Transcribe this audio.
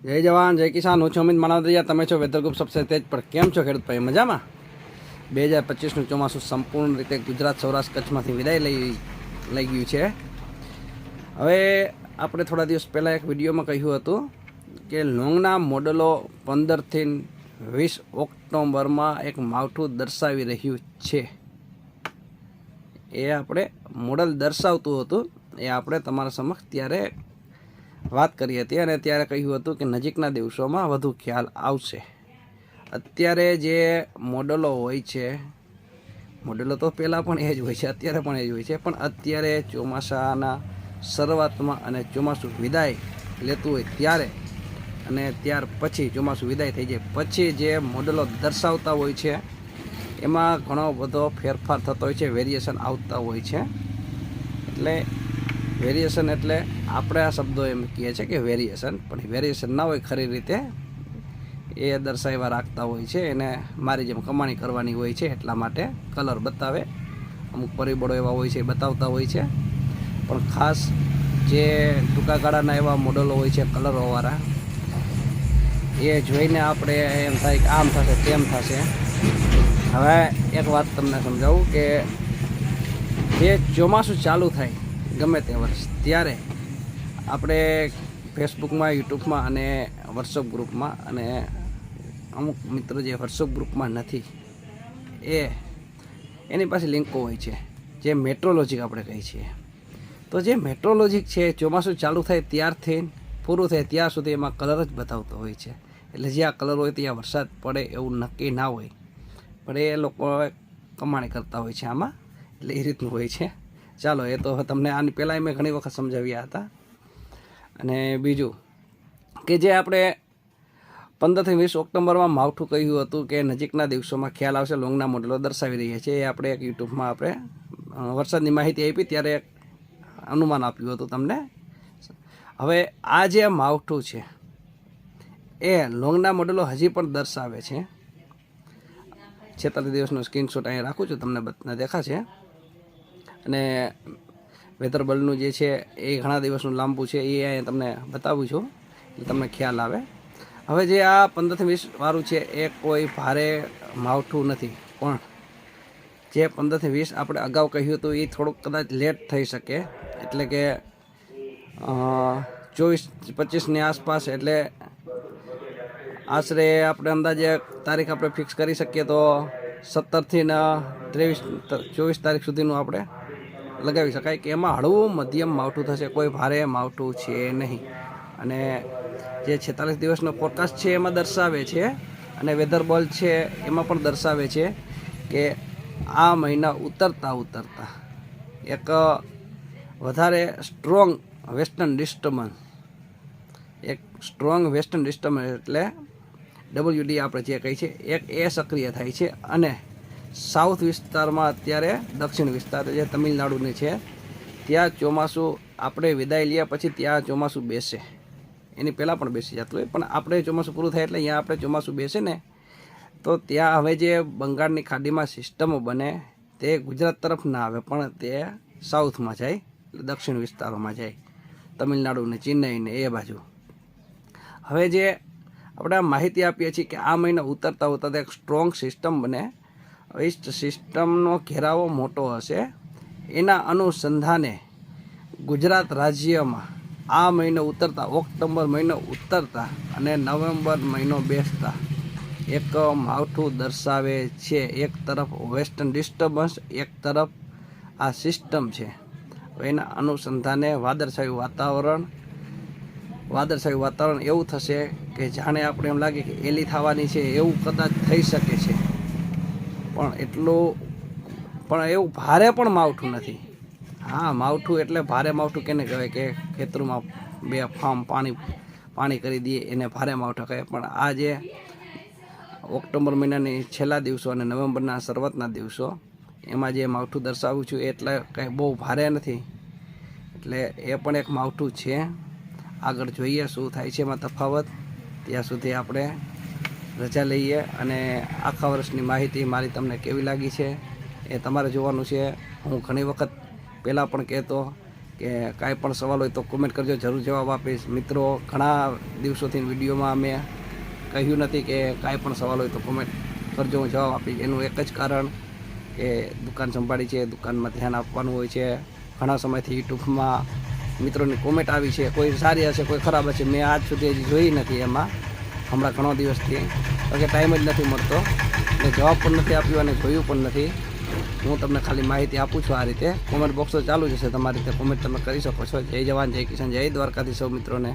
જય જવાન, જય કિસાન. હું છું અમિત માણાવદરિયા તમે છો વેધરગુપ સબસે તેજ પર. કેમ છો ખેડૂત ભાઈ મજામાં? બે હજાર પચીસનું ચોમાસું સંપૂર્ણ રીતે ગુજરાત સૌરાષ્ટ્ર કચ્છમાંથી વિદાય લઈ લઈ ગયું છે. હવે આપણે થોડા દિવસ પહેલાં એક વિડીયોમાં કહ્યું હતું કે લોંગના મોડલો પંદરથી વીસ ઓક્ટોબરમાં એક માવઠું દર્શાવી રહ્યું છે. એ આપણે મોડલ દર્શાવતું હતું. એ આપણે તમારા સમક્ષ ત્યારે વાત કરી હતી અને ત્યારે કહ્યું હતું કે નજીકના દિવસોમાં વધુ ખ્યાલ આવશે. અત્યારે જે મોડલો હોય છે, મોડલો તો પહેલાં પણ એ જ હોય છે, અત્યારે પણ એ જ હોય છે, પણ અત્યારે ચોમાસાના શરૂઆતમાં અને ચોમાસું વિદાય લેતું હોય ત્યારે અને ત્યાર પછી ચોમાસું વિદાય થઈ જાય પછી જે મોડલો દર્શાવતા હોય છે, એમાં ઘણો બધો ફેરફાર થતો હોય છે વેરિએશન આવતા હોય છે. એટલે વેરિએશન એટલે આપણે આ શબ્દો એમ કહીએ છીએ કે વેરિએશન. પણ વેરિએશન ના હોય ખરી રીતે, એ દર્શાવ્યા રાખતા હોય છે. એને મારી જેમ કમાણી કરવાની હોય છે એટલા માટે કલર બતાવે. અમુક પરિબળો એવા હોય છે એ બતાવતા હોય છે. પણ ખાસ જે ટૂંકા ગાળાના એવા મોડલો હોય છે કલરોવાળા એ જોઈને આપણે એમ થાય કે આમ થશે તેમ થશે. હવે એક વાત તમને સમજાવું કે જે ચોમાસું ચાલુ થાય ગમે તે વર્ષ. ત્યારે આપણે ફેસબુકમાં યુટ્યુબમાં અને વોટ્સઅપ ગ્રુપમાં અને અમુક મિત્રો જે વોટ્સઅપ ગ્રુપમાં નથી, એ એની પાસે લિંકો હોય છે, જે મેટ્રોલોજીક આપણે કહીએ છીએ. તો જે મેટ્રોલોજીક છે, ચોમાસું ચાલુ થાય ત્યારથી પૂરું થાય ત્યાં સુધી એમાં કલર જ બતાવતો હોય છે. એટલે જ્યાં કલર હોય ત્યાં વરસાદ પડે એવું નક્કી ના હોય. પણ એ લોકો કમાણી કરતા હોય છે આમાં. એટલે એ રીતનું હોય છે. ચાલો, એ તો તમને આની પહેલાંય મેં ઘણી વખત સમજાવ્યા હતા. અને બીજું કે જે આપણે પંદરથી વીસ ઓક્ટોબરમાં માવઠું કહ્યું હતું કે નજીકના દિવસોમાં ખ્યાલ આવશે, લોંગના મોડલો દર્શાવી રહ્યા છે એ આપણે એક યુટ્યુબમાં આપણે વરસાદની માહિતી આપી, ત્યારે એક અનુમાન આપ્યું હતું તમને. હવે આ જે માવઠું છે, એ લોંગના મોડેલો હજી પણ દર્શાવે છે. છેતાલીસ દિવસનો સ્ક્રીનશોટ અહીંયા રાખું છું, તમને બધા દેખાશે. અને વેધર બલ્બનું જે છે એ ઘણા દિવસનું લાંબુ છે, એ અહીંયા તમને બતાવું છું. એટલે તમને ખ્યાલ આવે. હવે જે આ પંદરથી વીસ વાળું છે, એ કોઈ ભારે માવઠું નથી. પણ જે પંદરથી વીસ આપણે અગાઉ કહ્યું હતું, એ થોડુંક કદાચ લેટ થઈ શકે. એટલે કે ચોવીસ, પચીસની આસપાસ એટલે આશરે આપણે અંદાજે તારીખ આપણે ફિક્સ કરી શકીએ તો સત્તરથી ને ત્રેવીસ, ચોવીસ તારીખ સુધીનું આપણે લગાવી શકાય કે એમાં હળવું મધ્યમ માવઠું થશે. કોઈ ભારે માવઠું છે નહીં. અને જે છેતાલીસ દિવસનો ફોરકાસ્ટ છે એમાં દર્શાવે છે, અને વેધર બોલ છે એમાં પણ દર્શાવે છે કે આ મહિના ઉતરતા ઉતરતા એક વધારે સ્ટ્રોંગ વેસ્ટર્ન ડિસ્ટર્બન્સ એક સ્ટ્રોંગ વેસ્ટર્ન ડિસ્ટર્બન્સ એટલે ડબલ્યુડી આપણે જે કહીએ છીએ એક એ સક્રિય થાય છે અને સાઉથ વિસ્તારમાં અત્યારે દક્ષિણ વિસ્તાર જે તમિલનાડુની છે, ત્યાં ચોમાસું આપણે વિદાય લ્યા પછી ત્યાં ચોમાસું બેસે. એની પહેલાં પણ બેસી જતું હોય, પણ આપણે ચોમાસું પૂરું થાય એટલે અહીંયા આપણે ચોમાસું બેસે ને, તો ત્યાં હવે જે બંગાળની ખાડીમાં સિસ્ટમો બને તે ગુજરાત તરફ ના આવે, પણ તે સાઉથમાં જાય દક્ષિણ વિસ્તારોમાં જાય. તમિલનાડુ ને ચેન્નઈ ને એ બાજુ. હવે જે આપણે માહિતી આપીએ છીએ કે આ મહિના ઉતરતા ઉતરતા એક સ્ટ્રોંગ સિસ્ટમ બને એ સિસ્ટમનો ઘેરાવો મોટો હશે. એના અનુસંધાને ગુજરાત રાજ્યમાં આ મહિનો ઉતરતા, ઓક્ટોબર મહિનો ઉતરતા અને નવેમ્બર મહિનો બેસતા એક માવઠું દર્શાવે છે. એક તરફ વેસ્ટર્ન ડિસ્ટર્બન્સ, એક તરફ આ સિસ્ટમ છે. એના અનુસંધાને વાદળછાયું વાતાવરણ વાદળછાયું વાતાવરણ એવું થશે કે જાણે આપણે એમ લાગે કે એલી થવાની છે, એવું કદાચ થઈ શકે છે. પણ એટલું પણ એવું ભારે પણ માવઠું નથી. હા, માવઠું એટલે ભારે માવઠું કેને કહેવાય કે ખેતરમાં બે ફાર્મ પાણી પાણી કરી દઈએ એને ભારે માવઠું કહે પણ આ જે ઓક્ટોબર મહિનાની છેલ્લા દિવસો અને નવેમ્બરના શરૂઆતના દિવસો એમાં જે માવઠું દર્શાવું છું એટલે કંઈ બહુ ભારે નથી. એટલે એ પણ એક માવઠું છે. આગળ જોઈએ શું થાય છે એમાં તફાવત. ત્યાં સુધી આપણે રજા લઈએ અને આખા વર્ષની માહિતી મારી તમને કેવી લાગી છે એ તમારે જોવાનું છે. હું ઘણી વખત પહેલાં પણ કહેતો કે કાંઈ પણ સવાલ હોય તો કોમેન્ટ કરજો. જરૂર જવાબ આપીશ. મિત્રો, ઘણા દિવસોથી વિડીયોમાં અમે કહ્યું નથી કે કાંઈ પણ સવાલ હોય તો કોમેન્ટ કરજો. હું જવાબ આપીશ. એનું એક જ કારણ કે દુકાન સંભાળી છે, દુકાનમાં ધ્યાન આપવાનું હોય છે. ઘણા સમયથી યુટ્યુબમાં મિત્રોની કોમેન્ટ આવી છે. કોઈ સારી હશે, કોઈ ખરાબ હશે, મેં આજ સુધી જોઈ નથી એમાં. હમણાં ઘણો દિવસથી કે ટાઈમ જ નથી મળતો. ને જવાબ પણ નથી આપ્યો અને જોયું પણ નથી. હું તમને ખાલી માહિતી આપું છું આ રીતે. કોમેન્ટ બોક્સો ચાલુ જ હશે તમારી રીતે. કોમેન્ટ તમે કરી શકો છો. જય જવાન, જય કિશન જય દ્વારકાથી સૌ મિત્રોને.